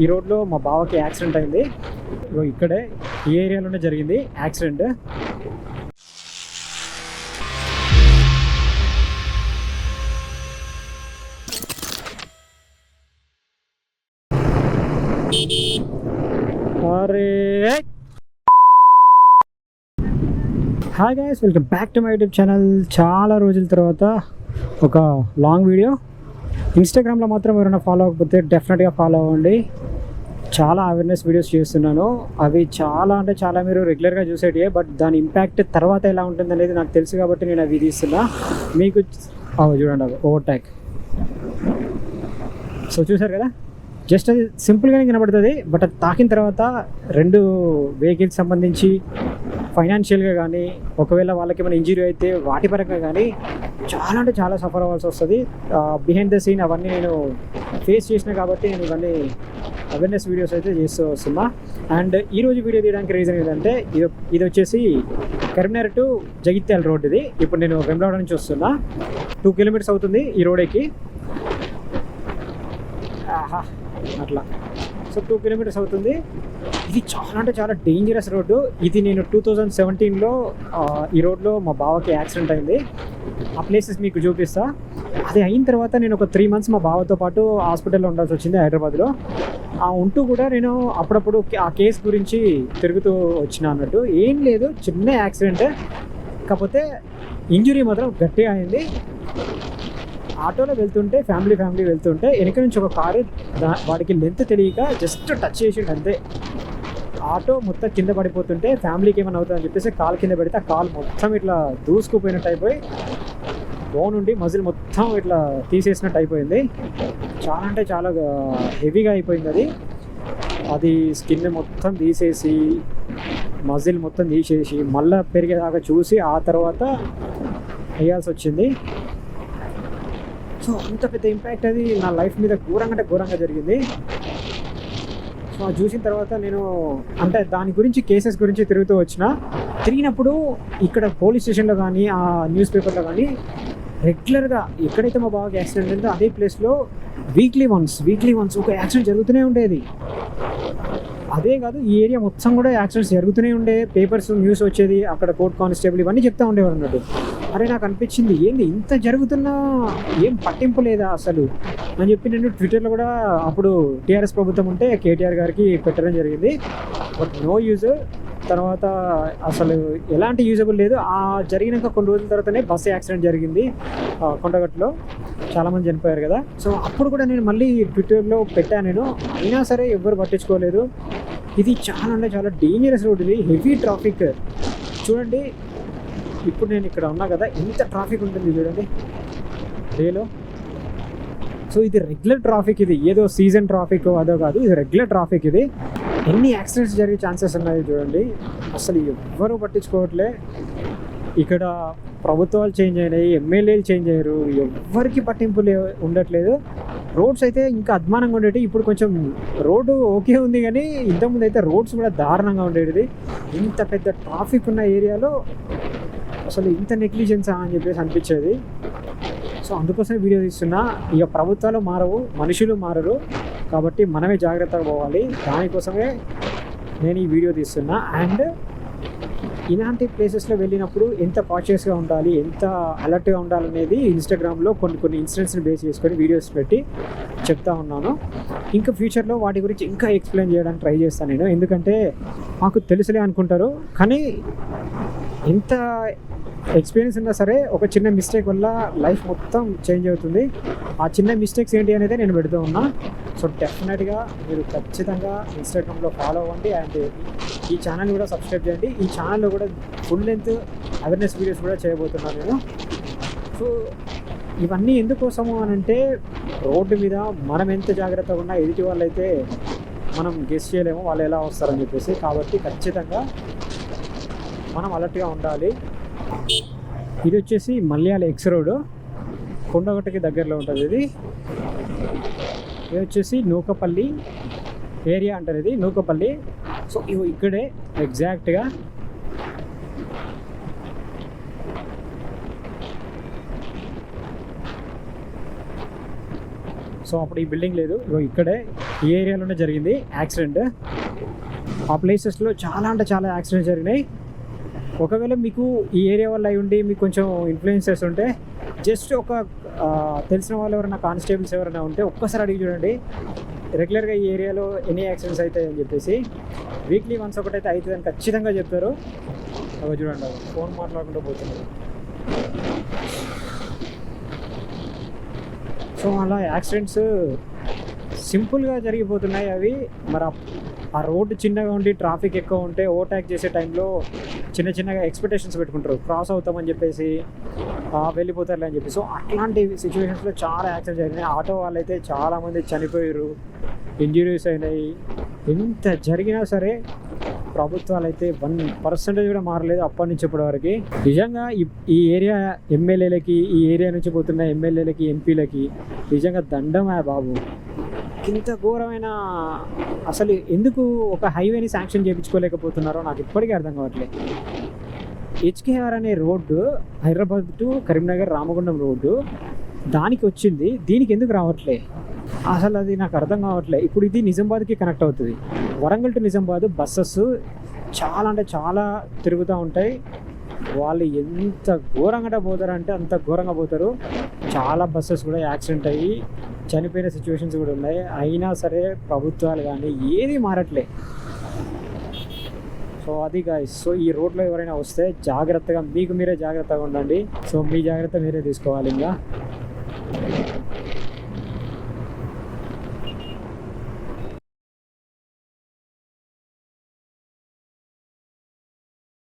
ఈ రోడ్లో మా బావకి యాక్సిడెంట్ అయింది. ఇక్కడే ఈ ఏరియాలోనే జరిగింది యాక్సిడెంట్. అరే! Hi guys welcome back to my YouTube channel చాలా రోజుల తర్వాత ఒక లాంగ్ వీడియో ఇన్స్టాగ్రామ్లో మాత్రం ఎవరైనా ఫాలో అవ్వకపోతే డెఫినెట్గా ఫాలో అవ్వండి. చాలా అవేర్నెస్ వీడియోస్ చేస్తున్నాను. అవి చాలా అంటే చాలా మీరు రెగ్యులర్గా చూసేటివే బట్ దాని ఇంపాక్ట్ తర్వాత ఎలా ఉంటుంది అనేది నాకు తెలుసు కాబట్టి నేను అవి తీస్తున్నా. మీకు అవి చూడండి అవి ఓవర్టాక్. సో చూసారు కదా? జస్ట్ అది సింపుల్గానే కనబడుతుంది బట్ అది తాకిన తర్వాత రెండు వెహికల్స్ సంబంధించి ఫైనాన్షియల్గా కానీ ఒకవేళ వాళ్ళకి ఏమైనా ఇంజరీ అయితే వాటి పరంగా కానీ చాలా అంటే చాలా సఫర్ అవ్వాల్సి వస్తుంది. బిహైండ్ ద సీన్ అవన్నీ నేను ఫేస్ చేసిన కాబట్టి నేను ఇవన్నీ అవేర్నెస్ వీడియోస్ అయితే చేస్తూ వస్తున్నా. అండ్ ఈరోజు వీడియో తీయడానికి రీజన్ ఏంటంటే ఇది ఇది వచ్చేసి కరీంనగర్ టు జగిత్యాల రోడ్ ఇది. ఇప్పుడు నేను వెమ్లవాడ నుంచి వస్తున్నా. టూ కిలోమీటర్స్ అవుతుంది ఈ రోడ్ ఆహా అట్లా. సో టూ కిలోమీటర్స్ అవుతుంది. ఇది చాలా అంటే చాలా డేంజరస్ రోడ్డు ఇది నేను టూ థౌజండ్ సెవెంటీన్లో ఈ రోడ్లో మా బావకి యాక్సిడెంట్ అయింది. ఆ ప్లేసెస్ మీకు చూపిస్తా. అది అయిన తర్వాత నేను ఒక త్రీ మంత్స్ మా బావతో పాటు హాస్పిటల్లో ఉండాల్సి వచ్చింది హైదరాబాద్లో. ఆ ఉంటూ కూడా నేను అప్పుడప్పుడు ఆ కేసు గురించి తిరుగుతూ వచ్చిన అన్నట్టు. ఏం లేదు చిన్న యాక్సిడెంట్ కాకపోతే ఇంజురీ మాత్రం గట్టిగా అయింది. ఆటోలో వెళ్తుంటే ఫ్యామిలీ ఫ్యామిలీ వెళ్తుంటే వెనక నుంచి ఒక కారు దా- వాడికి లెంత్ తెలియక జస్ట్ టచ్ చేసిండు అంతే. ఆటో మొత్తం కింద పడిపోతుంటే ఫ్యామిలీకి ఏమైనా అవుతుందని చెప్పేసి కాలు కింద పెడితే ఆ కాలు మొత్తం ఇట్లా దూసుకుపోయినట్టు అయిపోయి బోన్ ఉండి మజిల్ మొత్తం ఇట్లా తీసేసినట్టు అయిపోయింది. చాలా అంటే చాలా హెవీగా అయిపోయింది అది. అది స్కిన్ మొత్తం తీసేసి మజిల్ మొత్తం తీసేసి మళ్ళీ పెరిగేదాకా చూసి ఆ తర్వాత వేయాల్సి వచ్చింది. సో అంత పెద్ద ఇంపాక్ట్ అది నా లైఫ్ మీద ఘోరంగా అంటే ఘోరంగా జరిగింది. సో అది చూసిన తర్వాత నేను అంటే దాని గురించి కేసెస్ గురించి తిరుగుతూ వచ్చిన. తిరిగినప్పుడు ఇక్కడ పోలీస్ స్టేషన్లో కానీ ఆ న్యూస్ పేపర్లో కానీ రెగ్యులర్గా ఎక్కడైతే మా బాగా యాక్సిడెంట్ అయిందో అదే ప్లేస్లో వీక్లీ వన్స్ వీక్లీ వన్స్ ఒక యాక్సిడెంట్ జరుగుతూనే ఉండేది. అదే కాదు ఈ ఏరియా మొత్తం కూడా యాక్సిడెంట్స్ జరుగుతూనే ఉండే. పేపర్స్ న్యూస్ వచ్చేది అక్కడ కోర్ట్ కానిస్టేబుల్ ఇవన్నీ చెప్తా ఉండేవారు అన్నట్టు. అరే నాకు అనిపించింది ఏంది ఇంత జరుగుతున్నా ఏం పట్టింపు లేదా అసలు? అని చెప్పి నేను ట్విట్టర్లో కూడా అప్పుడు టీఆర్ఎస్ ప్రభుత్వం ఉంటే కేటీఆర్ గారికి పెట్టడం జరిగింది. But no use. తర్వాత అసలు ఎలాంటి యూజబుల్ లేదు. ఆ జరిగినాక కొన్ని రోజుల తర్వాతనే బస్సు యాక్సిడెంట్ జరిగింది కొండగట్టులో. చాలామంది చనిపోయారు కదా. సో అప్పుడు కూడా నేను మళ్ళీ ట్విట్టర్లో పెట్టాను నేను. అయినా సరే ఎవ్వరు పట్టించుకోలేదు. ఇది చాలా అంటే చాలా డేంజరస్ రోడ్ ఇది. హెవీ ట్రాఫిక్ చూడండి ఇప్పుడు నేను ఇక్కడ ఉన్నా కదా ఎంత ట్రాఫిక్ ఉంటుంది చూడండి. డేలో సో ఇది రెగ్యులర్ ట్రాఫిక్ ఇది. ఏదో సీజన్ ట్రాఫిక్ అదో కాదు ఇది రెగ్యులర్ ట్రాఫిక్ ఇది. ఎన్ని యాక్సిడెంట్స్ జరిగే ఛాన్సెస్ ఉన్నాయి చూడండి. అసలు ఎవ్వరూ పట్టించుకోవట్లే. ఇక్కడ ప్రభుత్వాలు చేంజ్ అయినాయి ఎమ్మెల్యేలు చేంజ్ అయ్యారు. ఎవ్వరికి పట్టింపు ఉండట్లేదు. రోడ్స్ అయితే ఇంకా అద్మానంగా ఉండేవి ఇప్పుడు కొంచెం రోడ్డు ఓకే ఉంది కానీ ఇంతకుముందు అయితే రోడ్స్ కూడా దారుణంగా ఉండేది ఇంత పెద్ద ట్రాఫిక్ ఉన్న ఏరియాలో అసలు ఇంత నెగ్లిజెన్సా అని చెప్పేసి అనిపించేది. సో అందుకోసమే వీడియో తీస్తున్నా. ఇక ప్రభుత్వాలు మారవు మనుషులు మారరు. కాబట్టి మనమే జాగ్రత్తగా పోవాలి. దానికోసమే నేను ఈ వీడియో తీస్తున్నా. అండ్ ఇలాంటి ప్లేసెస్లో వెళ్ళినప్పుడు ఎంత కాన్షియస్గా ఉండాలి ఎంత అలర్ట్గా ఉండాలనేది ఇన్స్టాగ్రామ్లో కొన్ని కొన్ని ఇన్సిడెంట్స్ని బేస్ చేసుకొని వీడియోస్ పెట్టి చెప్తా ఉన్నాను. ఇంకా ఫ్యూచర్లో వాటి గురించి ఇంకా ఎక్స్ప్లెయిన్ చేయడానికి ట్రై చేస్తాను నేను. ఎందుకంటే మాకు తెలుసులే అనుకుంటారు కానీ ఎంత ఎక్స్పీరియన్స్ ఉన్నా సరే ఒక చిన్న మిస్టేక్ వల్ల లైఫ్ మొత్తం చేంజ్ అవుతుంది. ఆ చిన్న మిస్టేక్స్ ఏంటి అనేది నేను పెడుతూ ఉన్నా. సో డెఫినెట్గా మీరు ఖచ్చితంగా ఇన్స్టాగ్రామ్లో ఫాలో అవ్వండి అండ్ ఈ ఛానల్ కూడా సబ్స్క్రైబ్ చేయండి. ఈ ఛానల్లో కూడా ఫుల్ లెంత్ అవేర్నెస్ వీడియోస్ కూడా చేయబోతున్నాను నేను. సో ఇవన్నీ ఎందుకోసము అని అంటే రోడ్డు మీద మనం ఎంత జాగ్రత్తగా ఉన్నా ఎదుటి వాళ్ళైతే మనం గెస్ చేయలేము వాళ్ళు ఎలా వస్తారని చెప్పేసి. కాబట్టి ఖచ్చితంగా మనం అలర్ట్గా ఉండాలి. ఇది వచ్చేసి మలయాళ ఎక్స్ రోడ్ కొండగట్టకి దగ్గరలో ఉంటుంది ఇది. ఇది వచ్చేసి నూకపల్లి ఏరియా అంటారు ఇది నూకపల్లి. సో ఇవి ఇక్కడే ఎగ్జాక్ట్గా సో అప్పుడు ఈ బిల్డింగ్ లేదు. ఇగో ఇక్కడే ఈ ఏరియాలోనే జరిగింది యాక్సిడెంట్. ఆ ప్లేసెస్లో చాలా అంటే చాలా యాక్సిడెంట్స్ జరిగినాయి. ఒకవేళ మీకు ఈ ఏరియా వల్ల అయి ఉండి మీకు కొంచెం ఇన్ఫ్లుయెన్సెస్ ఉంటే జస్ట్ ఒక తెలిసిన వాళ్ళు ఎవరైనా కానిస్టేబుల్స్ ఎవరైనా ఉంటే ఒక్కసారి అడిగి చూడండి. రెగ్యులర్గా ఈ ఏరియాలో ఎన్ని యాక్సిడెంట్స్ అవుతాయి అని చెప్పేసి. వీక్లీ వన్స్ ఒకటైతే అవుతుందని ఖచ్చితంగా చెప్తారు. అవి చూడండి ఫోన్ మాట్లాడుకుంటూ పోతున్నారు. సో అలా యాక్సిడెంట్స్ సింపుల్గా జరిగిపోతున్నాయి అవి. మరి ఆ- రోడ్డు చిన్నగా ఉండి ట్రాఫిక్ ఎక్కువ ఉంటే ఓవర్టేక్ చేసే టైంలో చిన్న చిన్నగా ఎక్స్పెక్టేషన్స్ పెట్టుకుంటారు. క్రాస్ అవుతామని చెప్పేసి వెళ్ళిపోతారులే అని చెప్పి సో అట్లాంటి సిచ్యువేషన్స్లో చాలా యాక్సిడెంట్ జరిగినాయి. ఆటో వాళ్ళైతే చాలామంది చనిపోయారు. ఇంజురీస్ అయినాయి. ఎంత జరిగినా సరే ప్రభుత్వాలు అయితే వన్ పర్సెంటేజ్ కూడా మారలేదు అప్పటి నుంచి ఇప్పటి వరకు. నిజంగా ఈ ఏరియా ఎమ్మెల్యేలకి ఈ ఏరియా నుంచి పోతున్న ఎమ్మెల్యేలకి ఎంపీలకి నిజంగా దండమే బాబు? ఇంత ఘోరమైన అసలు ఎందుకు ఒక హైవేని శాంక్షన్ చేయించుకోలేకపోతున్నారో నాకు ఇప్పటికీ అర్థం కావట్లేదు హెచ్కేఆర్ అనే road Hyderabad to Karimnagar Ramagundam road దానికి వచ్చింది దీనికి ఎందుకు రావట్లే? అసలు అది నాకు అర్థం కావట్లే. ఇప్పుడు ఇది నిజామాబాద్కి కనెక్ట్ అవుతుంది. వరంగల్ టు నిజామాబాద్ బస్సెస్ చాలా అంటే చాలా తిరుగుతూ ఉంటాయి. వాళ్ళు ఎంత ఘోరంగా పోతారంటే అంత ఘోరంగా పోతారు. చాలా బస్సెస్ కూడా యాక్సిడెంట్ అయ్యి చనిపోయిన సిచ్యువేషన్స్ కూడా ఉన్నాయి. అయినా సరే ప్రభుత్వాలు కానీ ఏది మారట్లే. సో అది గాయస్ సో ఈ రోడ్లో ఎవరైనా వస్తే జాగ్రత్తగా మీకు మీరే జాగ్రత్తగా ఉండండి. సో మీ జాగ్రత్త మీరే తీసుకోవాలి ఇంకా.